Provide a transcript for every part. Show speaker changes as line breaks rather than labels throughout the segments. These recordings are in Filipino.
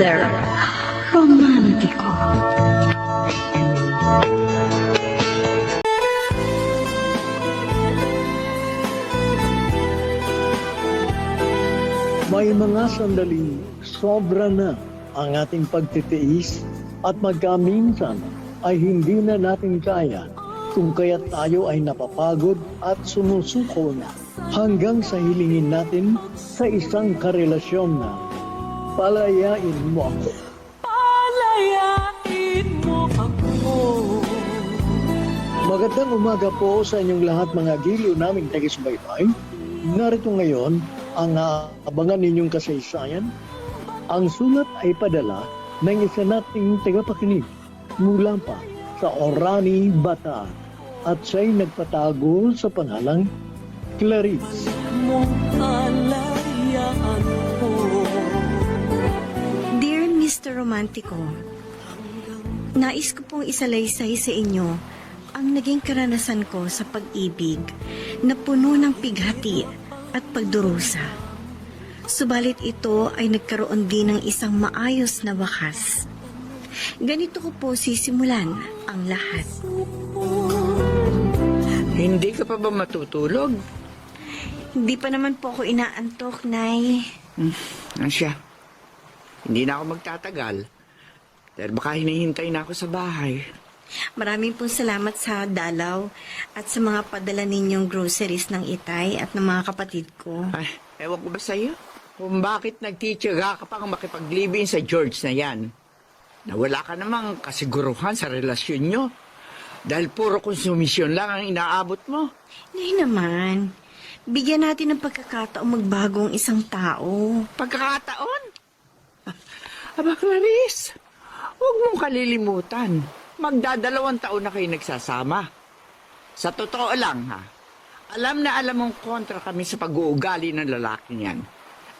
Mr. Romantico.
May mga sandaling sobra na ang ating pagtitiis at magkaminsan ay hindi na natin kaya kung kaya tayo ay napapagod at sumusuko na hanggang sa hilingin natin sa isang karelasyon na palayain mo ako.
Palayain mo ako
Magandang umaga po sa inyong lahat mga giliw naming taga-subaybay. Narito ngayon ang abangan ninyong kasaysayan. Ang sulat ay padala ng isa nating tagapakinig mula pa sa Orani, Bataan at siya'y nagpatago sa pangalang Clarice.
mo Palayaan ko
Dear Mr. Romantico, nais ko pong isalaysay sa inyo ang naging karanasan ko sa pag-ibig na puno ng pighati at pagdurusa. Subalit ito ay nagkaroon din ng isang maayos na wakas. Ganito ko po sisimulan ang lahat.
Hindi ka pa ba matutulog?
Hindi pa naman po ako inaantok, Nay.
Ano siya? Hindi na ako magtatagal. Dahil baka hinihintay na ako sa bahay.
Maraming pong salamat sa dalaw at sa mga padala ninyong groceries ng itay at ng mga kapatid ko.
Ay, ewan ko ba sa'yo? Kung bakit nagtityaga ka pang makipaglibin sa George na yan. Nawala ka namang kasiguruhan sa relasyon nyo. Dahil puro konsumisyon lang ang inaabot mo.
Hindi naman. Bigyan natin ng pagkakataong magbago ang isang tao.
Pagkakataon? Aba, Clarice, huwag mong kalilimutan. Magdadalawang taon na kayo nagsasama. Sa totoo lang, ha? Alam na alam mong kontra kami sa pag-uugali ng lalaki niyan.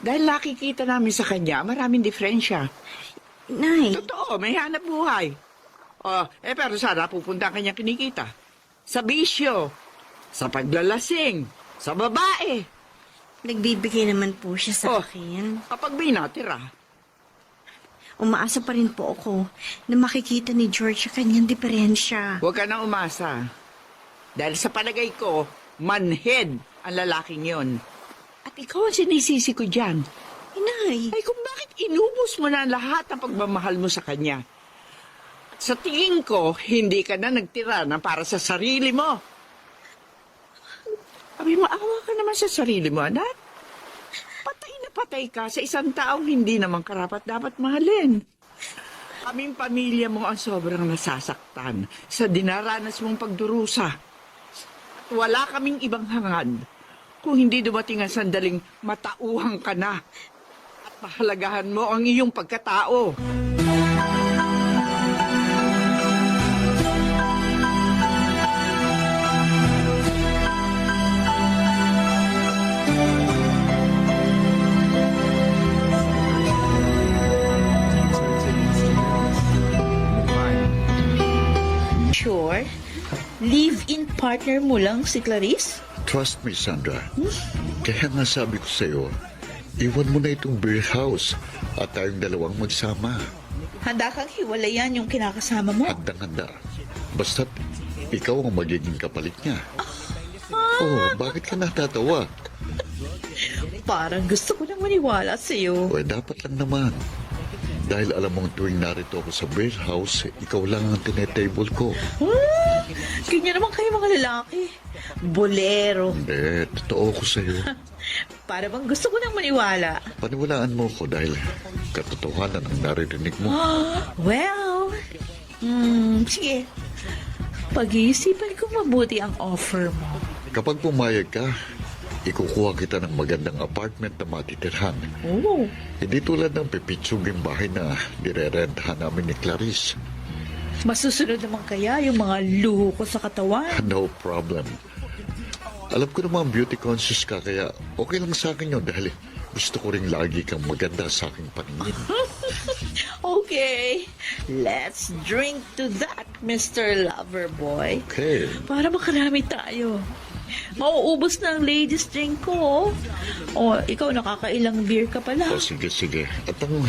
Dahil nakikita namin sa kanya, maraming diferensya.
Nay,
Totoo, may hanap buhay. Oh, eh pero sana pupunta ang kanyang kinikita. Sa bisyo, sa paglalasing, sa babae.
nagbibigay naman po siya sa
Oh.
akin.
Kapag may natira,
Umaasa pa rin po ako na makikita ni George sa kanyang diferensya.
Huwag ka na umasa. Dahil sa palagay ko, manhead ang lalaking yon. At ikaw ang sinisisi ko dyan.
Inay,
Ay kung bakit inubos mo na lahat ng pagmamahal mo sa kanya. At sa tingin ko, hindi ka na nagtira na para sa sarili mo. Abi, maawa ka naman sa sarili mo, anak. Patay na patay ka sa isang taong hindi naman karapat dapat mahalin. Kaming pamilya mo ang sobrang nasasaktan sa dinaranas mong pagdurusa. At wala kaming ibang hangad kung hindi dumating ang sandaling matauhang ka na at pahalagahan mo ang iyong pagkatao.
Sure? Live-in partner mo lang si Clarice?
Trust me, Sandra. Kaya nga sabi ko sa'yo, iwan mo na itong beer house at tayong dalawang magsama.
Handa kang hiwalayan yung kinakasama mo?
Handang-handa. Basta't ikaw ang magiging kapalit niya. Oh, bakit ka natatawa?
Parang gusto ko nang maniwala sa'yo.
Eh, dapat lang naman. Dahil alam mong tuwing narito ako sa beer house, ikaw lang ang tinetable ko.
Hmm, ganyan naman kayo mga lalaki. Bolero.
Hindi, totoo ko sa'yo.
Para bang gusto ko nang maniwala.
Paniwalaan mo ko dahil katotohanan ang naririnig mo.
Well, hmm, sige. Pag-iisipan ko mabuti ang offer mo.
Kapag pumayag ka, ikukuha kita ng magandang apartment na matitirhan.
Oh,
Hindi tulad ng pipitsuging bahay na nirerentahan namin ni Clarice.
masusunod naman kaya yung mga luho ko sa katawan?
No problem. Alam ko naman beauty conscious ka kaya okay lang sa akin yun dahil gusto ko rin lagi kang maganda sa aking paningin.
Okay, let's drink to that, Mr. Loverboy.
Okay.
Para makarami tayo. Mauubos na ang ladies drink ko. O, ikaw nakakailang beer ka pala.
O sige, sige. At ang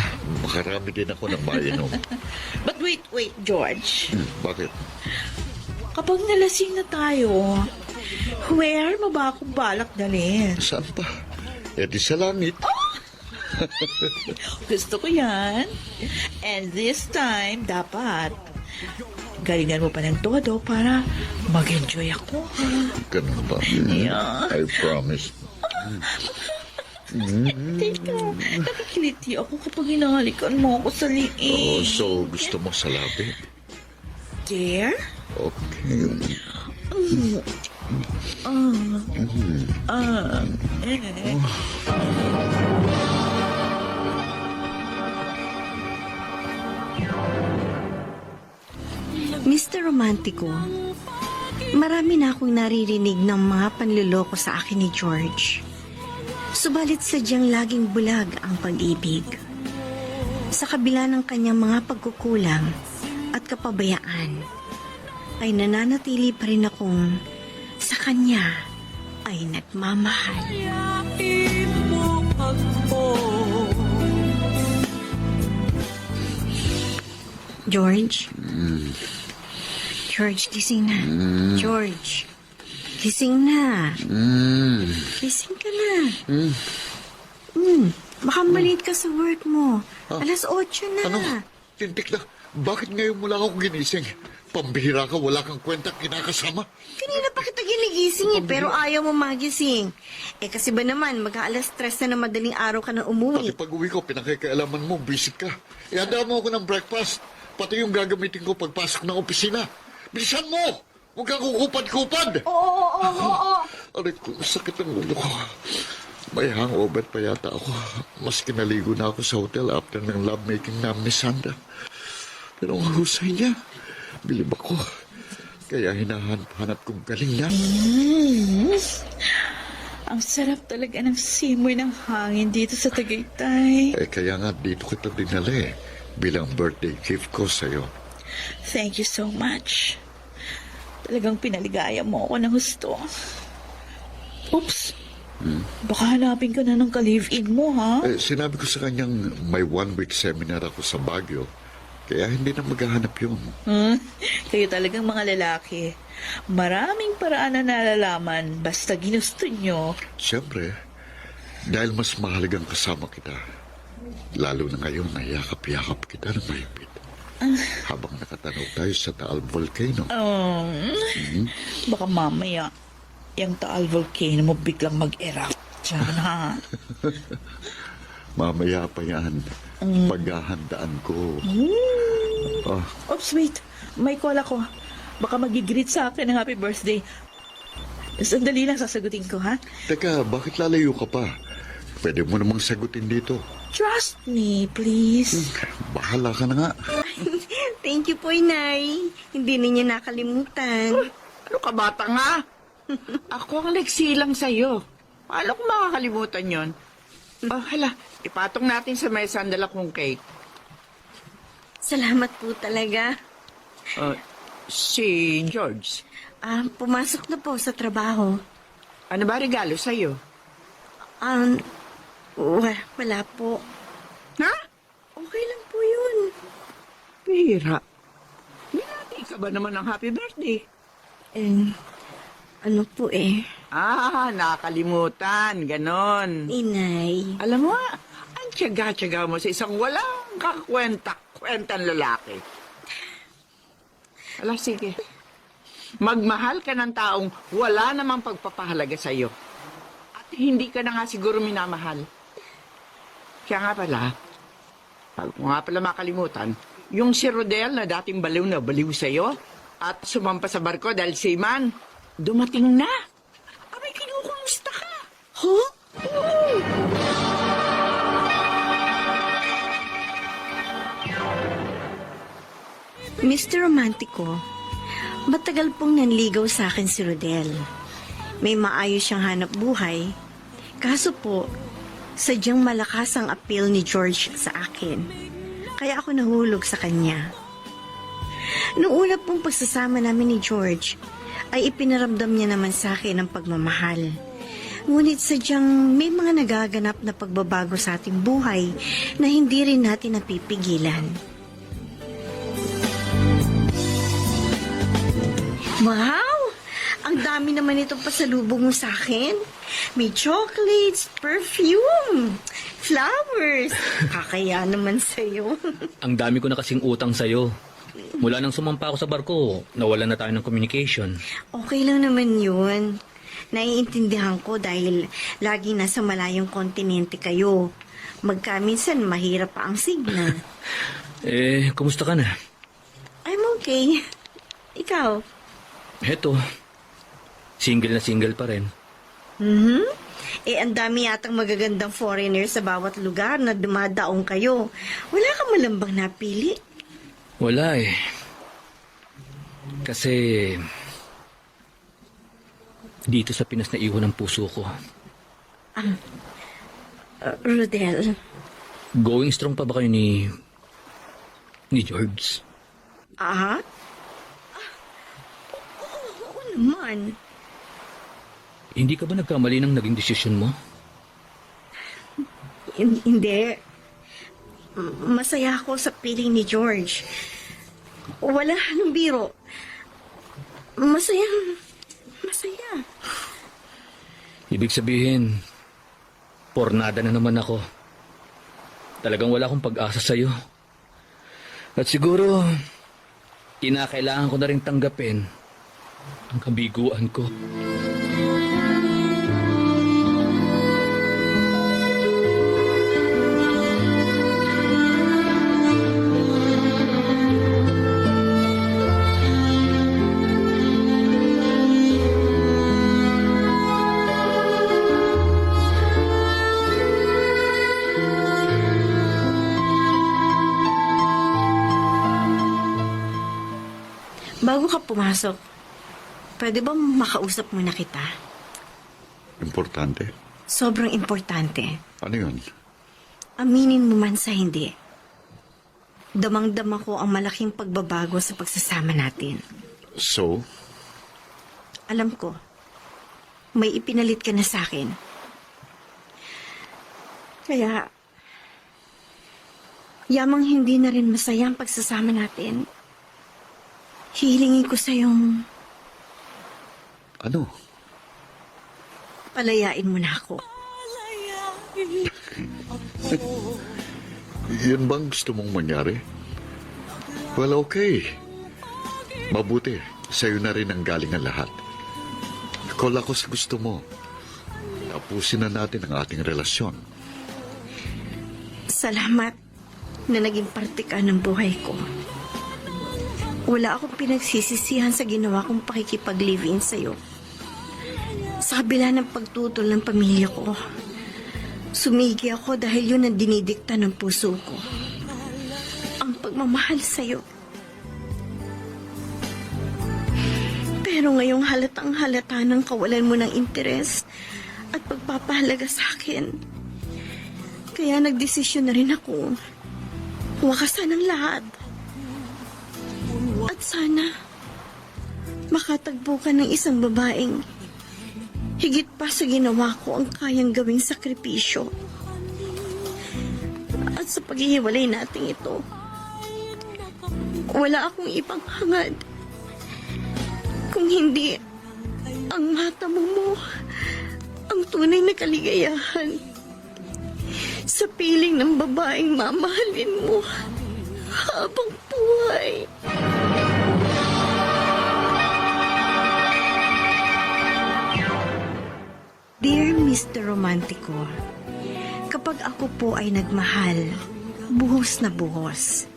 makarami din ako ng mainom.
But wait, wait, George.
Hmm, bakit?
Kapag nalasing na tayo, where mo ba ako balak dalhin?
Saan pa? Eh di sa langit.
Gusto ko yan. And this time, dapat galingan mo pa ng todo para mag-enjoy ako.
Ganun ba?
Yeah.
I promise.
Teka, nakikiliti ako kapag hinahalikan mo ako sa liig.
Oh, so gusto mo sa labi?
Dare?
Okay.
Ah, eh.
Mr. Romantico, marami na akong naririnig ng mga panluloko sa akin ni George. Subalit sadyang laging bulag ang pag-ibig. Sa kabila ng kanyang mga pagkukulang at kapabayaan, ay nananatili pa rin akong sa kanya ay nagmamahal.
Mo ako
George? Gising na. George, gising na. Gising ka na. Mm. Baka maliit ka sa work mo. Alas 8 na.
Ano? Tintik na. Bakit ngayon mo lang ako ginising? Pambihira ka, wala kang kwenta, kinakasama.
Kanina pa kita ginigising eh, pero ayaw mo magising. Eh kasi ba naman, mag-aalas 3 na ng madaling araw ka na
Pati
umuwi.
pag uwi ko, pinakikaalaman mo, busy ka. Ihanda mo ako ng breakfast. Pati yung gagamitin ko pagpasok ng opisina. Bilisan mo! Huwag kang kukupad-kupad!
Oo, oo, oo, oo.
Aray ko, sakit ang ulo ko. May hangover pa yata ako. Mas kinaligo na ako sa hotel after ng lovemaking namin ni Sandra. Pero ang husay niya, bilib ako. Kaya hinahanap-hanap kong galing niya.
Ang sarap talaga ng simoy ng hangin dito sa Tagaytay.
Eh, kaya nga dito kita dinala eh. Bilang birthday gift ko sa'yo.
Thank you so much. Talagang pinaligaya mo ako ng gusto. Oops. Baka hanapin ka na ng ka-live-in mo, ha?
Eh, sinabi ko sa kanyang may one-week seminar ako sa Baguio. Kaya hindi na maghahanap yun.
Hmm? Kayo talagang mga lalaki. Maraming paraan na nalalaman basta ginusto nyo.
Siyempre, dahil mas mahalagang kasama kita. Lalo na ngayon na yakap-yakap kita ng mahigpit. Habang nakatanaw tayo sa Taal Volcano.
Um, Baka mamaya, yung Taal Volcano mo biglang mag-erupt. Diyan, ha?
Mamaya pa yan. Paghahandaan ko. Ah,
Oops, wait. May call ako. Baka mag-greet sa akin ng happy birthday. Sandali lang sasagutin ko, ha?
teka, bakit lalayo ka pa? Pwede mo namang sagutin dito.
Trust me, please.
Bahala ka na nga.
Thank you po, Inay. Hindi ninyo nakalimutan.
Ano ka bata nga? Ako ang nagsilang sa'yo. Paano ko makakalimutan yon? Oh, hala, ipatong natin sa mesa ang dala kong cake.
Salamat po talaga.
Uh, si George,
Ah, pumasok na po sa trabaho.
ano ba regalo sa'yo?
Um, wa- wala po.
Ha?
Okay lang po yun.
Pira. Binati ka ba naman ng happy birthday?
Eh, ano po eh,
Ah, nakalimutan. Ganon.
inay.
Alam mo, ang tiyaga-tiyaga mo sa isang walang kakwenta-kwentang lalaki. Ala, sige. Magmahal ka ng taong wala namang pagpapahalaga sa'yo. At hindi ka na nga siguro minamahal. Kaya nga pala, bago ko nga pala makalimutan, yung si Rodel na dating baliw na baliw sa'yo at sumampa sa barko dahil si Man, dumating na. Abay, kinukumusta ka.
Huh? Mr. Romantico, matagal pong nanligaw sa akin si Rodel. May maayos siyang hanap buhay. Kaso po, sadyang malakas ang appeal ni George sa akin. Kaya ako nahulog sa kanya. Noong una pong pagsasama namin ni George, ay ipinaramdam niya naman sa akin ang pagmamahal. Ngunit sadyang may mga nagaganap na pagbabago sa ating buhay na hindi rin natin napipigilan. Wow! Ang dami naman itong pasalubong mo sa akin. May chocolates, perfume, flowers. Kakaya naman sa'yo.
Ang dami ko na kasing utang sa'yo. Mula nang sumampa ako sa barko, nawala na tayo ng communication.
Okay lang naman yun. Naiintindihan ko dahil lagi nasa malayong kontinente kayo. Magkaminsan mahirap pa ang signal.
Eh, kumusta ka na?
I'm okay. Ikaw?
Heto, single na single pa rin.
Mhm. Eh, ang dami yatang magagandang foreigner sa bawat lugar na dumadaong kayo. Wala ka malambang napili.
Wala eh. Kasi... Dito sa Pinas na iwan ang puso ko.
Uh, Rodel,
Going strong pa ba kayo ni... ni George?
ah? Ah, Oo, oo naman.
Hindi ka ba nagkamali ng naging desisyon mo?
Hin- Hindi. M- Masaya ako sa piling ni George. Wala nang biro. Masaya. Masaya.
Ibig sabihin, pornada na naman ako. Talagang wala akong pag-asa sa'yo. At siguro, kinakailangan ko na rin tanggapin ang kabiguan ko.
Pumasok, pwede ba makausap muna kita?
Importante.
Sobrang importante.
Ano yun?
Aminin mo man sa hindi. Damang-dama ko ang malaking pagbabago sa pagsasama natin.
So,
Alam ko, may ipinalit ka na sa akin. Kaya, yamang hindi na rin masaya ang pagsasama natin. Hilingin ko sa yung
ano?
palayain mo na ako.
Yun bang gusto mong mangyari? Well, okay. Mabuti. Sa'yo na rin ang galing ang lahat. Call ako sa gusto mo. Tapusin na natin ang ating relasyon.
Salamat na naging parte ka ng buhay ko. Wala akong pinagsisisihan sa ginawa kong pakikipag-live-in sa'yo. Sa kabila ng pagtutol ng pamilya ko, sumigi ako dahil yun ang dinidikta ng puso ko. Ang pagmamahal sa'yo. Pero ngayong halatang halata ng kawalan mo ng interes at pagpapahalaga sa akin, kaya nagdesisyon na rin ako. Wakasan ang lahat. At sana, makatagpo ka ng isang babaeng higit pa sa ginawa ko ang kayang gawing sakripisyo. At sa paghihiwalay natin ito, wala akong ibang hangad. Kung hindi, ang mata mo mo, ang tunay na kaligayahan sa piling ng babaeng mamahalin mo habang buhay. Dear Mr. Romantico, kapag ako po ay nagmahal, buhos na buhos.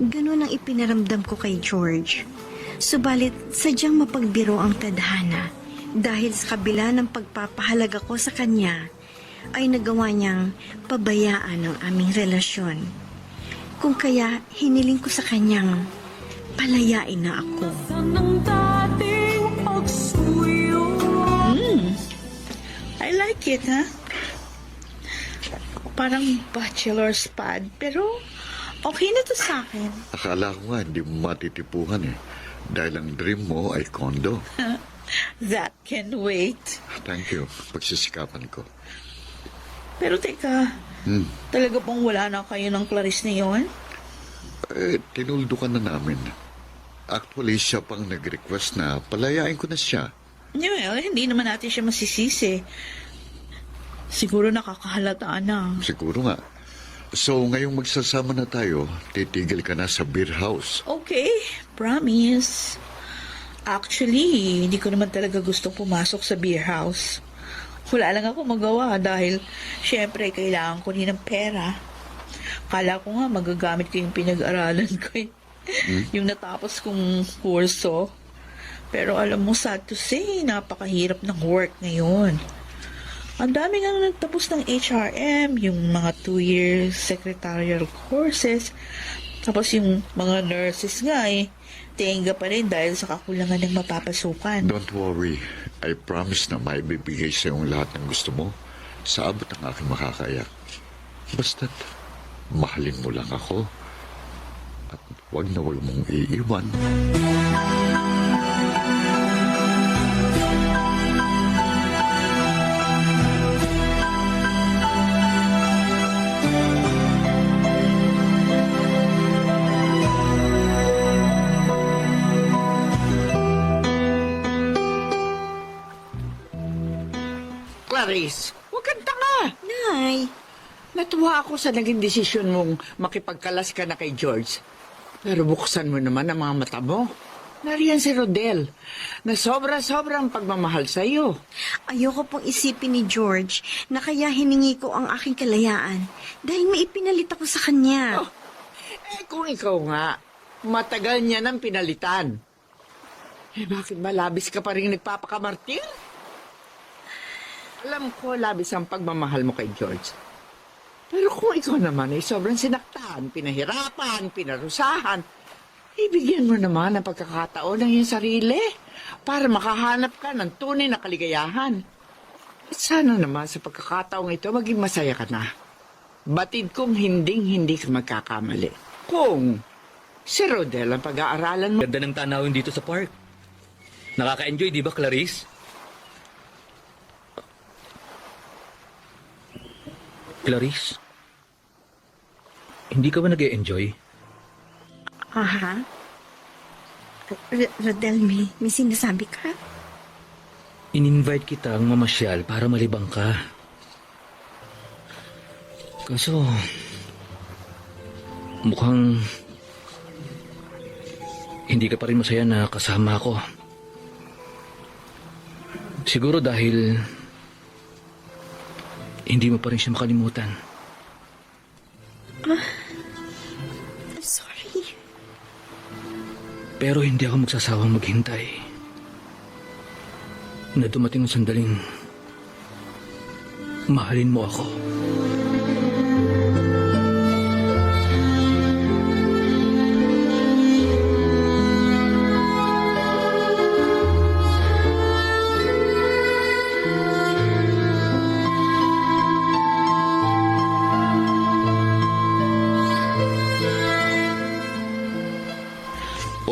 Ganun ang ipinaramdam ko kay George. Subalit, sadyang mapagbiro ang tadhana dahil sa kabila ng pagpapahalaga ko sa kanya, ay nagawa niyang pabayaan ang aming relasyon. Kung kaya, hiniling ko sa kanyang palayain na ako.
Ng dating
I like it, ha? Parang bachelor's pad, pero okay na to sa akin.
Akala ko nga hindi mo matitipuhan eh. Dahil ang dream mo ay condo.
That can wait.
Thank you. Pagsisikapan ko.
Pero teka,
Hmm.
talaga pong wala na kayo ng Clarice na yun?
Eh, tinuldo ka na namin. Actually, siya pang nag-request na palayain ko na siya.
Well, hindi naman natin siya masisisi. Siguro nakakahalata na.
Siguro nga. So, ngayong magsasama na tayo, titigil ka na sa beer house.
Okay, promise. Actually, hindi ko naman talaga gusto pumasok sa beer house. Wala lang ako magawa dahil syempre kailangan ko rin ng pera. Kala ko nga magagamit ko yung pinag-aralan ko. eh. yung natapos kong kurso. Pero alam mo, sad to say, napakahirap ng work ngayon. Ang dami nga nagtapos ng HRM, yung mga two-year secretarial courses. Tapos yung mga nurses nga eh, tenga pa rin dahil sa kakulangan ng mapapasukan.
Don't worry. I promise na may bibigay sa yung lahat ng gusto mo sa abot ng aking makakaya. Basta't mahalin mo lang ako at wag na wag mong iiwan.
Clarice, huwag kang tanga.
Nay,
Natuwa ako sa naging desisyon mong makipagkalas ka na kay George. Pero buksan mo naman ang mga mata mo. Nariyan si Rodel, na sobra-sobrang pagmamahal sa iyo.
ayoko pong isipin ni George na kaya hiningi ko ang aking kalayaan dahil may ipinalit ako sa kanya.
Oh. Eh kung ikaw nga, matagal niya nang pinalitan. Eh bakit ba labis ka pa rin nagpapakamartir? Alam ko labis ang pagmamahal mo kay George. Pero kung ikaw naman ay sobrang sinaktan, pinahirapan, pinarusahan, ibigyan mo naman ang pagkakataon ng iyong sarili para makahanap ka ng tunay na kaligayahan. At sana naman sa pagkakataong ito maging masaya ka na. Batid kong hinding-hindi ka magkakamali. Kung si Rodel ang pag-aaralan mo,
Ganda ng tanawin dito sa park. Nakaka-enjoy, di ba, Clarice? Clarice? Hindi ka ba nag enjoy
Aha. R- Rodel, may, may sinasabi ka?
In-invite kita ang mamasyal para malibang ka. Kaso, mukhang hindi ka pa rin masaya na kasama ako. Siguro dahil hindi mo pa rin siya makalimutan.
I'm sorry.
Pero hindi ako magsasawang maghintay. Na dumating ang sandaling mahalin mo ako.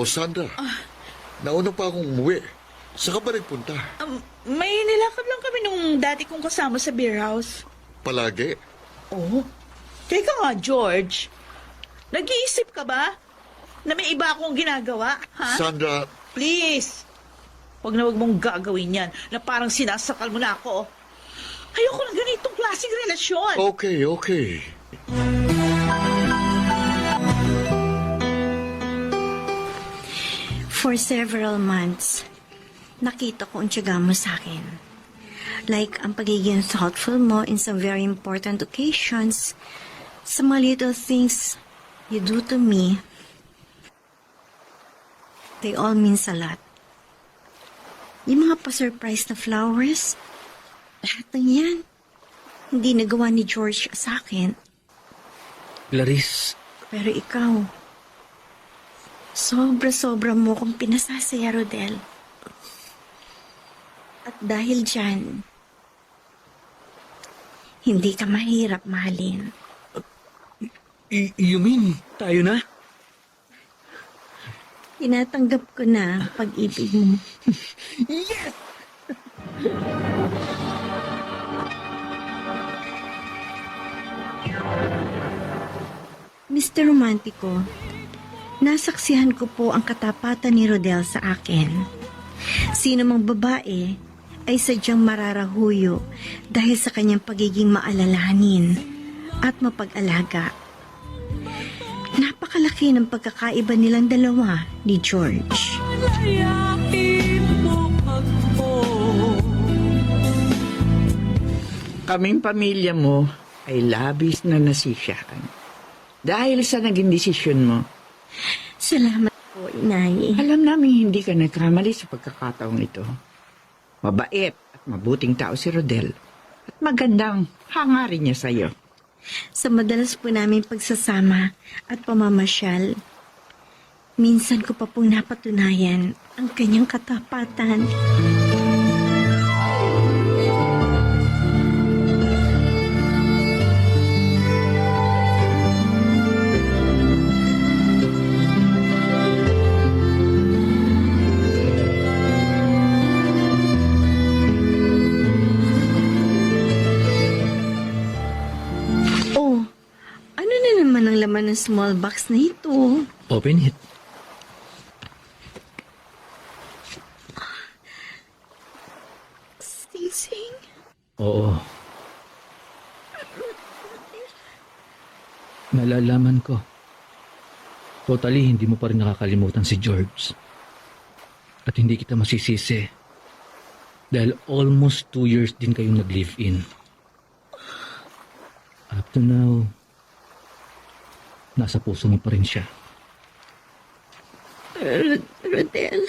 O Sandra, nauna pa akong umuwi. Saan ka ba nagpunta?
Um, may nilakad lang kami nung dati kong kasama sa beer house.
Palagi?
Oh, teka nga, George. Nag-iisip ka ba na may iba akong ginagawa, ha?
Sandra,
Please! Huwag na huwag mong gagawin yan na parang sinasakal mo na ako. Ayoko ng ganitong klaseng relasyon.
okay, okay.
For several months, nakita ko ang tiyaga mo sa akin. Like ang pagiging thoughtful mo in some very important occasions, sa mga little things you do to me, they all means a lot. Yung mga pa-surprise na flowers, lahat ng yan, hindi nagawa ni George sa akin.
Clarice,
Pero ikaw, sobra-sobra mo kong pinasasaya, Rodel. At dahil dyan, hindi ka mahirap mahalin.
y- you mean tayo na?
Tinatanggap ko na ang pag-ibig mo.
Yes!
Mr. Romantico, nasaksihan ko po ang katapatan ni Rodel sa akin. Sino mang babae ay sadyang mararahuyo dahil sa kanyang pagiging maalalahanin at mapag-alaga. Napakalaki ng pagkakaiba nilang dalawa ni George.
Kaming pamilya mo ay labis na nasisyahan. Dahil sa naging desisyon mo,
Salamat po, Inay.
alam namin hindi ka nagkamali sa pagkakataong ito. Mabait at mabuting tao si Rodel. At magandang hangarin niya sa'yo.
Sa madalas po namin pagsasama at pamamasyal, minsan ko pa pong napatunayan ang kanyang katapatan. Small box na ito?
Open it.
Sising?
Oo. Nalalaman ko. Totally, hindi mo pa rin nakakalimutan si George. At hindi kita masisisi. Dahil almost two years din kayong nag-live-in. Up to now, nasa puso mo pa rin siya.
Rod- Rodel,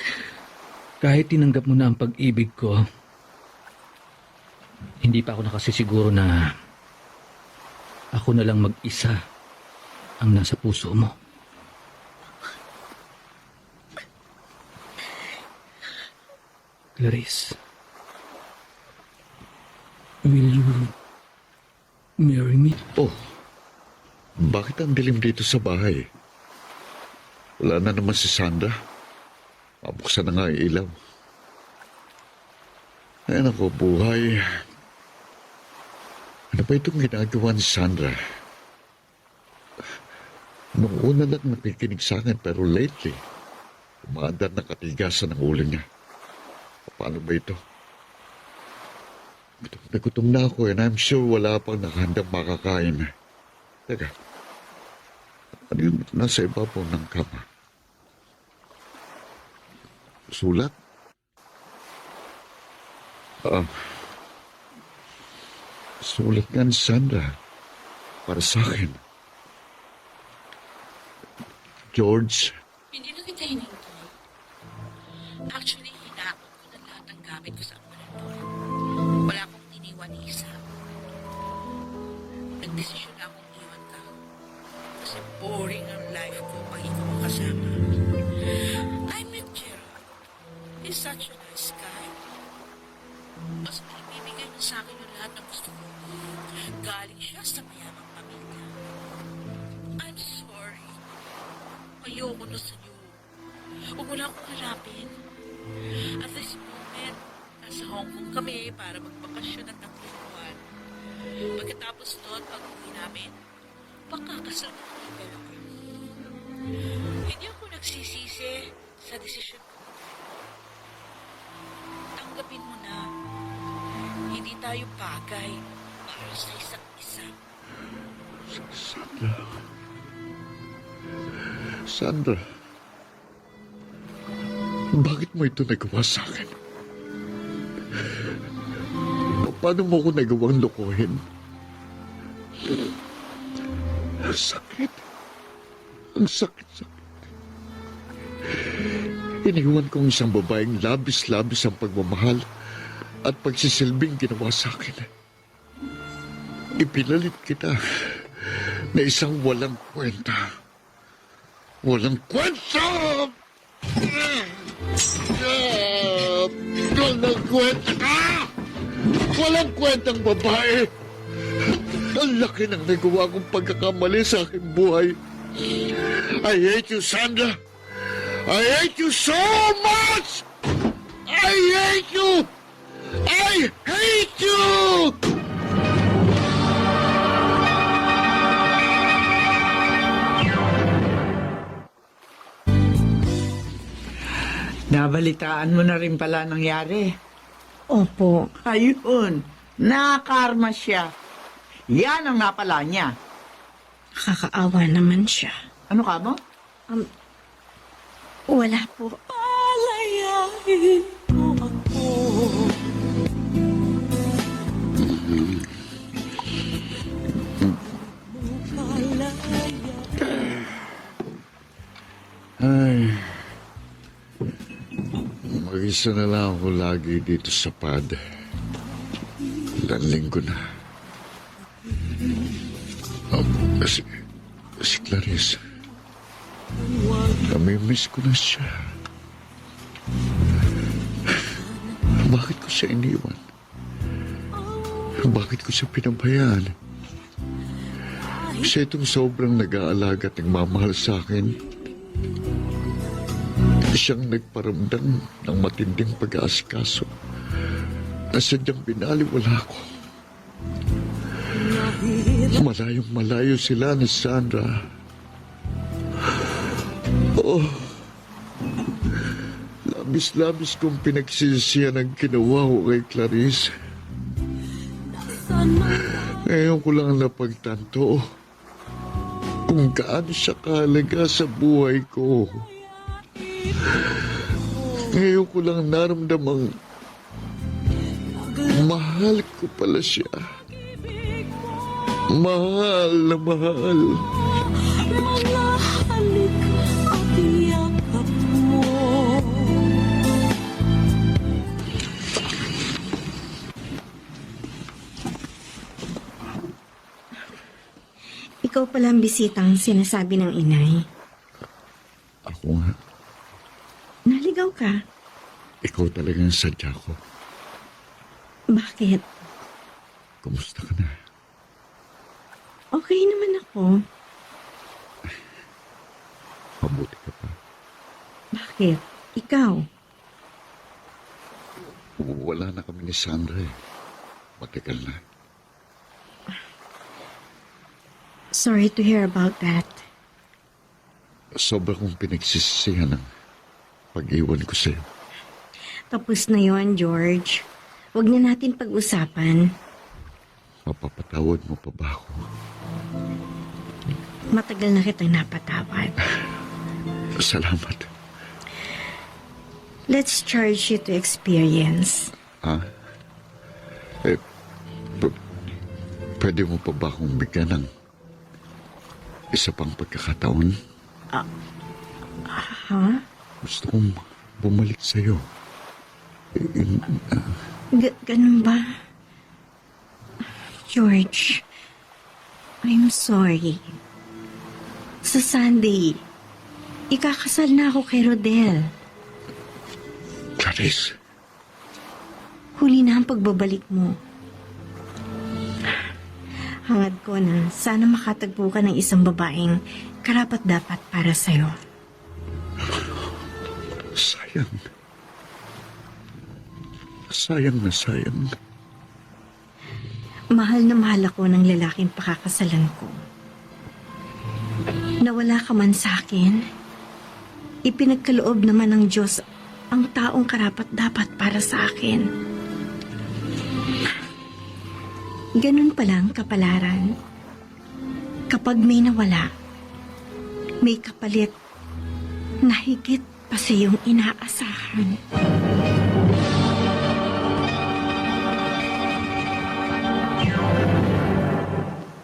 Kahit tinanggap mo na ang pag-ibig ko, hindi pa ako nakasisiguro na ako na lang mag-isa ang nasa puso mo. Clarice, will you marry me?
Oh, bakit ang dilim dito sa bahay? Wala na naman si Sandra. Mabuksan na nga ang ilaw. Ay, nako, buhay. Ano ba itong ginagawa ni Sandra? Nung una lang nakikinig sa akin, pero lately, umaandar na katigasan ng ulo niya. Paano ba ito? Gutom na na ako and I'm sure wala pang nakahandang makakain. Teka, ano yung nasa ibabaw ng kama? Sulat? Ah, sulat nga Sandra para sa akin. George,
pakakasal na kami dalawa. Hindi ako nagsisisi sa desisyon ko. Tanggapin mo na, hindi tayo bagay para sa isa't isa.
Sandra. Sandra. Bakit mo ito nagawa sa akin? Pa- Paano mo ako nagawang lokohin? Ang sakit. Ang sakit-sakit. Iniwan ko ang isang babaeng labis-labis ang pagmamahal at pagsisilbing ginawa sa akin. Ipinalit kita na isang walang kwenta. Walang kwenta! Walang kwenta! Walang kwentang babae! Ang laki ng nagawa kong pagkakamali sa aking buhay. I hate you, Sandra. I hate you so much! I hate you! I hate you!
Nabalitaan mo na rin pala nangyari.
Opo,
Ayun, nakarma siya. Yan ang napala niya.
kakaawa naman siya.
Ano ka mo?
Wala po.
Palayain mo ako
Ay, mag-isa na lang ako lagi dito sa pad. Ilan linggo na. Um, si, si Clarice. Namimiss ko na siya. Bakit ko siya iniwan? Bakit ko siya pinabayaan? Siya itong sobrang nag-aalaga at nagmamahal sa akin. Siyang nagparamdam ng matinding pag-aasikaso na sadyang binaliwala ko. Malayong malayo sila ni Sandra. Oh, labis-labis kong pinagsisisiyan ang ginawa ko kay Clarice. Ngayon ko lang napagtanto kung gaano siya kahalaga sa buhay ko. Ngayon ko lang naramdamang mahal ko pala siya. Mahal na mahal.
Mga halik at yakap mo
Ikaw pala ang bisitang sinasabi ng inay.
Ako nga,
Naligaw ka.
ikaw talagang sadya ko.
Bakit?
Kumusta ka na?
Okay naman ako.
Mabuti ka pa.
Bakit? Ikaw?
Wala na kami ni Sandra eh. Matagal na.
Sorry to hear about that.
Sobra kong pinagsisisihan ng pag-iwan ko sa'yo.
Tapos na yon George. Huwag na natin pag-usapan.
Mapapatawad mo pa ba ako?
Matagal na kitang napatawad.
Salamat.
Let's charge you to experience.
Ha? Eh, pwede mo pa ba akong bigyan ng isa pang pagkakataon?
Ha?
Gusto kong bumalik sa'yo. Eh, in-
G- ganun ba? George, I'm sorry. Sa Sunday, ikakasal na ako kay Rodel.
Clarice,
Huli na ang pagbabalik mo. Hangad ko na sana makatagpo ka ng isang babaeng karapat dapat para sa'yo.
sayang. Sayang na sayang.
Mahal na mahal ako ng lalaking pakakasalan ko. Nawala ka man sa akin, ipinagkaloob naman ng Diyos ang taong karapat dapat para sa akin. Ganun pala ang kapalaran. Kapag may nawala, may kapalit na higit pa sa iyong inaasahan.